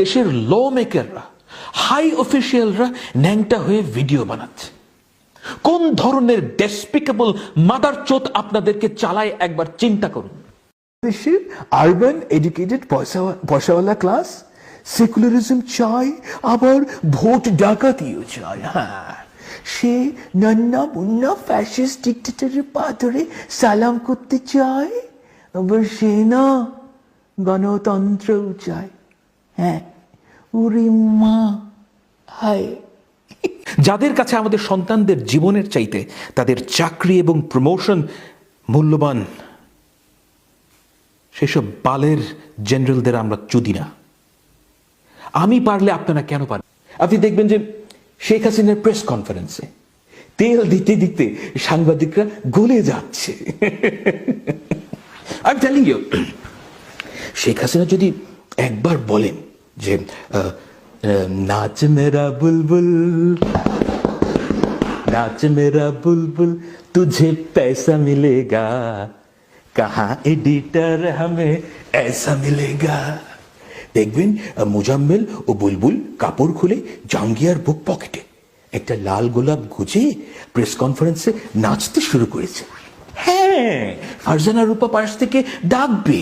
দেশের ল মেকাররা হাই অফিসিয়ালরা ন্যাংটা হয়ে ভিডিও বানাচ্ছে। কোন ধরনের ডেসপিকেবল মাদার চোত আপনাদেরকে চালায় একবার চিন্তা করুন। দেশের আরবান এডুকেটেড পয়সা, পয়সাওয়ালা ক্লাস সেকুলারিজম চায়, আবার ভোট ডাকাতিও চায়। হ্যাঁ সে নন্না মুন্না ফ্যাসিস্ট ডিক্টেটরের পা ধরে সালাম করতে চায়, আবার সে না গণতন্ত্রও চায়। যাদের কাছে আমাদের সন্তানদের জীবনের চাইতে তাদের চাকরি এবং প্রমোশন মূল্যবান, সেসব বালের জেনারেলদের আমরা চুদি না। আমি পারলে আপনারা কেন পারেন? আপনি দেখবেন যে শেখ হাসিনার প্রেস কনফারেন্সে তেল দিতে দিতে সাংবাদিকরা গলে যাচ্ছে। আমি টেলিং ইউ শেখ হাসিনা যদি একবার বলেন যে আহ, আহ, নাচ মেরা বুলবুল नाच मेरा बुलबुल तुझे पैसा मिलेगा कहाँ एडिटर हमें ऐसा मिलेगा দেখবেন আহ, মুজাম্মেল ও বুলবুল কাপড় খুলে জাঙ্গিয়ার বুক পকেটে একটা লাল গোলাপ গুজে প্রেস কনফারেন্সে নাচতে শুরু করেছে হ্যাঁ ফারজানা রূপা পাশ থেকে ডাকবে